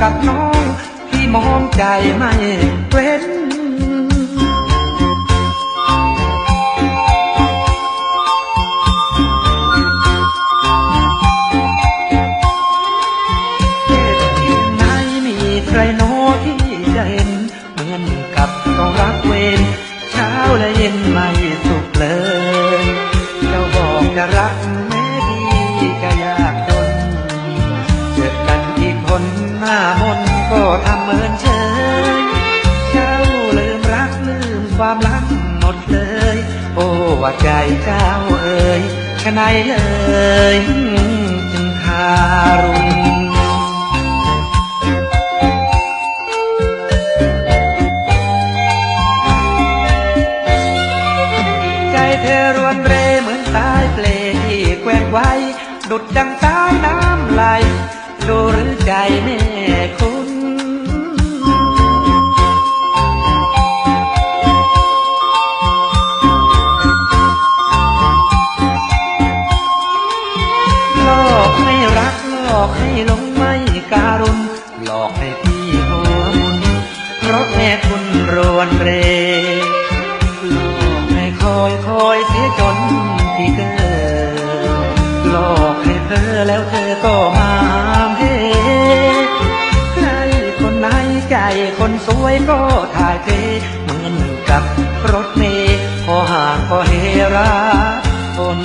กับน้องที่มองใจไม่เว้นที่ไหนมีใครโน้ที่จะเห็นเหมือนกับต้องรักเวรเช้าและเย็นไม่สุขเลย เจ้าบอกจะรักามนก็ทำเหมือนเฉยเจ้าลืมรักลืมความรักหมดเลย โอ้ว่าใจเจ้าเอ่ยชะไหนเลยจึงทารุณใจเธอรวนเรเหมือนสายเปลที่แกว่งไว้ดุดดังสายน้ำ ใจแม่คุณ หลอกให้รักหลอกให้หลงไม่การุณหลอกให้พี่หัวมุนเพราะแม่คุณรวนเรหลอกให้คอยคอยเสียจนพี่เกิดหลอกให้เธอแล้วเธอก็มา วยก็ถ่ายเทเหมือนกับรถเมล์พอห่างก็เฮราคน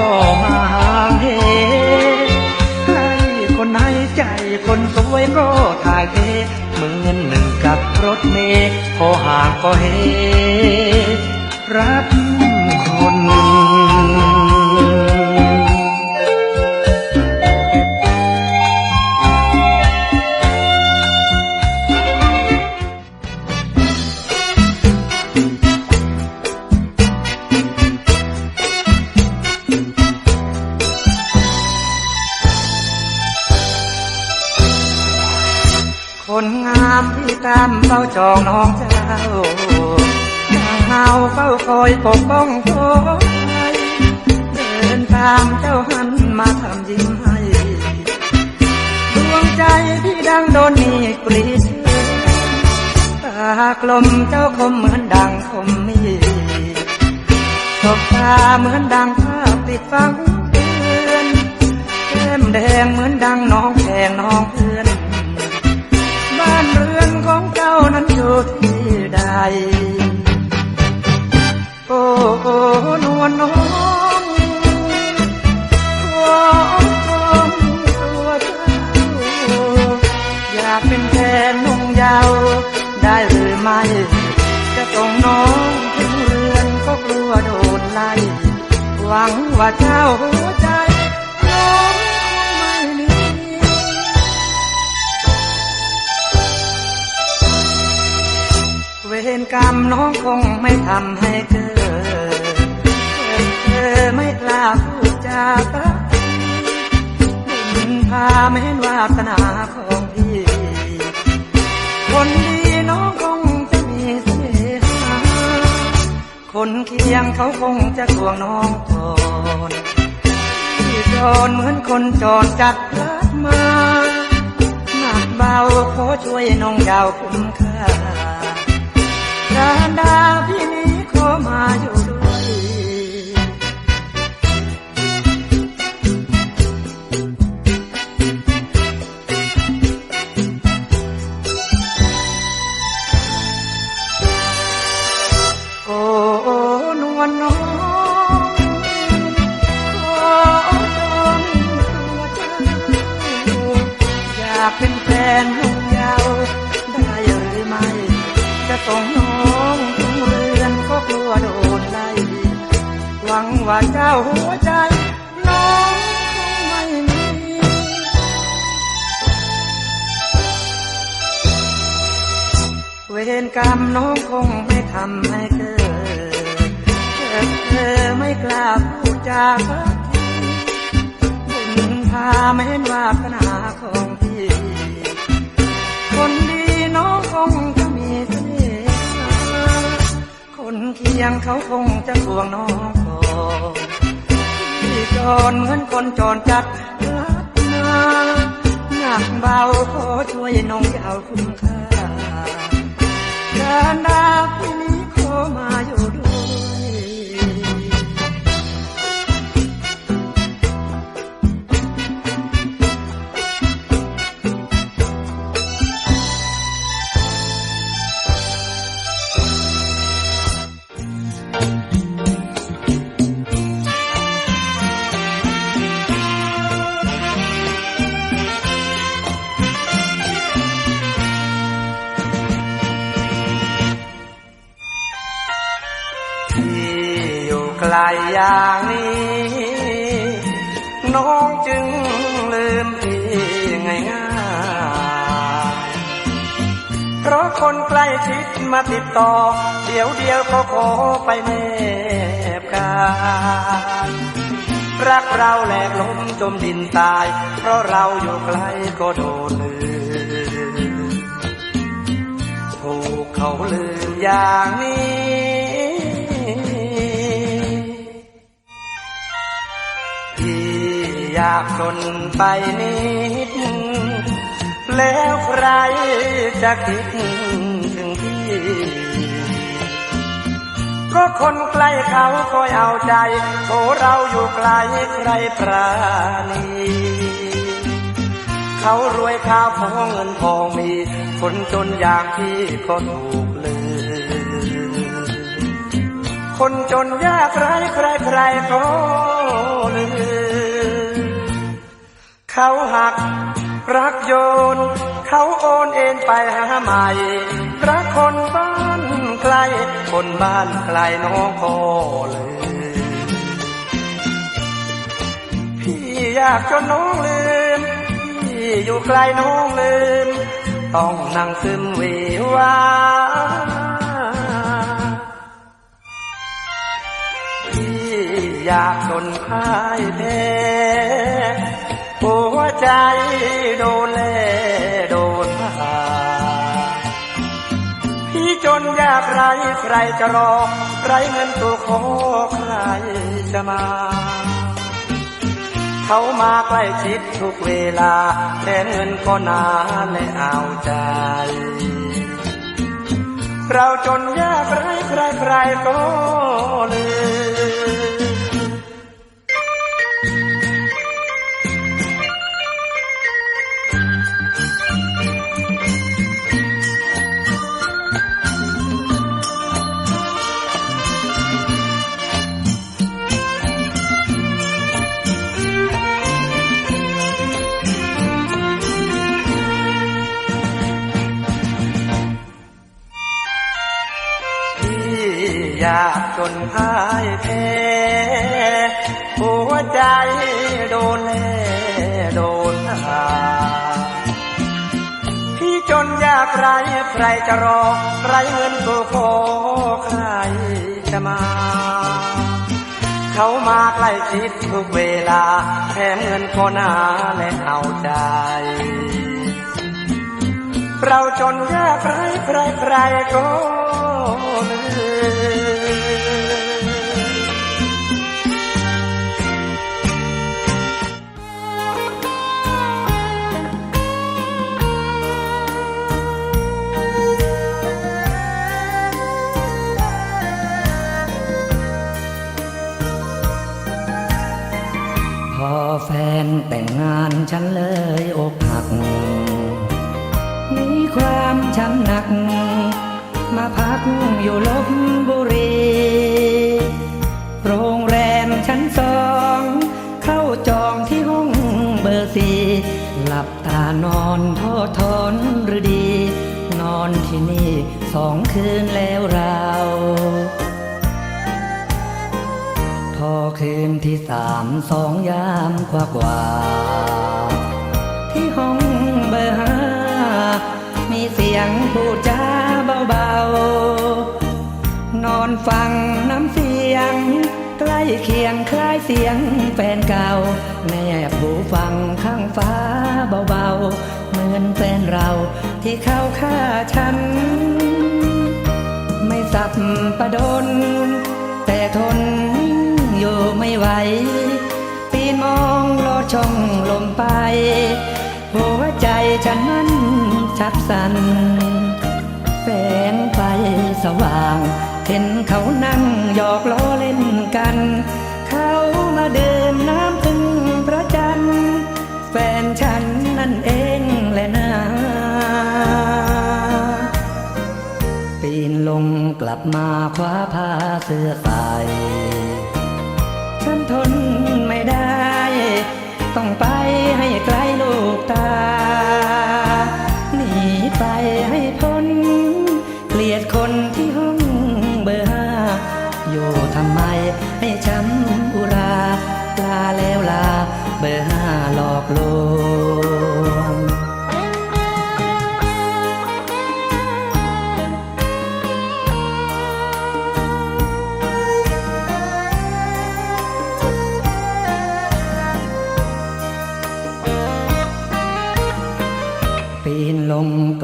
ก็มาหางเหใครคนไหนใจคนสวยก็ถ่ายเทเหมือนหนึ่งกับรถเมล์พอห่างก็เฮรักคนคน เฝ้าจองน้องเจ้าช่างเฮาเฝ้าคอยปกป้องคอยเดินตามเจ้าหันมาทำยิ้มให้ดวงใจพี่ดังโดนมีกรีดตากลมเจ้าคมเหมือนดังคมมีตบตาเหมือนดังภาพติดฟังเตือนแก้มแดงเหมือนดังน้องแพงน้องเพื่อน เจ้านั้นอยู่ที่ใด โอ้โอ้นวลน้องของของตัวเจ้า อยากเป็นแฟนนุ่งยาว ได้หรือไม่ จะส่งน้องถึงเรือนก็กลัวโดนไล่ หวังว่าเจ้าหัวใจ รกรรมน้องคงไม่ทำให้เกิดเธอไม่กล้าพูดจากทีบุญพาแม้นวาสนาของพี่ คนดีน้องคงจะมีเสน่หาคนเคียงเขาคงจะทวงน้องก่อนที่จรเหมือนคนจรจัดรักมาหนักเบาขอช่วยน้องยาวคุ้มค่า อนดาวพี่นี้ขอมาอยู่ด้วย โอ้นวลน้องอยากเป็นแฟนลูกยาวได้หรือไม่จะต้อง ว่าเจ้าหัวใจ น้องคงไม่มี เวรกรรมน้องคงไม่ทำให้เกิดเธอเธอไม่กล้าพูดจาสักทีบุญพาไม่เห็นวาสนาของพี่ คนดีน้องคงจะมีเสน่ห์คนเคียงเขาคงจะห่วงน้อง รเหมือนคนจรจัดลับนาหนักเบาขอช่วยน้องยาวคุ้มค่าการดาพี่นี้ขอมาอยู่ น้องจึงลืมพี่ง่ายง่ายเพราะคนใกล้ชิดมาติดต่อ เดี๋ยวเดียวก็ขอไปแนบกายรักเราแหลกล้มจมดินตาย เพราะเราอยู่ไกลก็โดนลืมถูกเขาลืมอย่างนี้ อยากจนไปนิด แล้วใครจะคิดถึงพี่ ก็คนใกล้เขาคอยเอาใจโอเราอยู่ไกลใครปราณีเขารวยข้าวของเงินทองมี คนจนอย่างพี่ก็ถูกลืมคนจนยากไรใครใครก็ลืม เขาหัก รักโยน เขาโอนเอ็นไปหาใหม่ รักคนบ้านไกล คนบ้านไกลน้องก็ลืมพี่อยากจนน้องลืม พี่อยู่ไกลน้องลืม ต้องนั่งซึมเววาพี่อยากจนพ่ายแพ้ ใจโดนแลโดนพาพี่จนยากไรใครจะรอไรเงินตัวขอใครจะมา เขามาใกล้ชิดทุกเวลาแค่เงินก็นานและเอาใจเราจนยากไรใครใครก็เลืม ที่อยากจนพ่ายแพ้หัวใจโดนแล่โดนหาพี่จนยากไรใครจะรอไรเงินก็ขอใครจะมา เขามาใกล้ชิดทุกเวลาแถมเงินก็นาและเอาใจเราจนยากไรใครใครก็ อแฟนแต่งงานฉันเลยอกหัก มีความช้ำหนัก มาพักอยู่ลบบุรี โรงแรมชั้นสอง เข้าจองที่ห้องเบอร์สี่หลับตานอนทอทอนหรือดี นอนที่นี่สองคืนแล้วเรา พอคืนที่สามสองยามกว่ากว่า ที่ห้องเบอร์ห้ามีเสียงพูดจาเบาๆ นอนฟังน้ำเสียง ใกล้เคียงคล้ายเสียงแฟนเก่าแนบหูฟังข้างฟ้าเบาๆ เหมือนแฟนเราที่เข้าฆ่าฉัน ไม่สับประดน ปีนมองลอดช่องลมไป หัวใจฉันนั้นชักสัน่นแสงไฟสว่าง เห็นเขานั่งหยอกล้อเล่นกัน เขามาดื่มน้ำพึ่งพระจันทร์แฟนฉันนั่นเองแหละนะปีนลงกลับมาคว้าผ้าเสื้อใส่ ฉันทนไม่ได้ ต้องไปให้ไกลลูกตา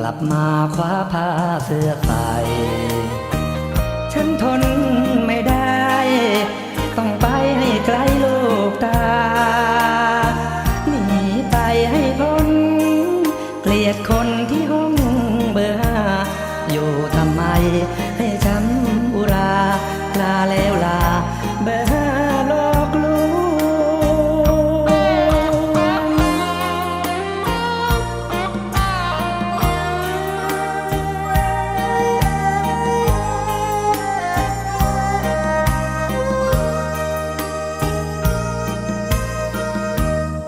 ลับมาคว้าผ้าเสื้อใส่ฉันทนไม่ได้ ต้องไปให้ไกลลูกตาหนีไปให้พ้น เกลียดคนที่ห้องเบอร์อยู่ทำไม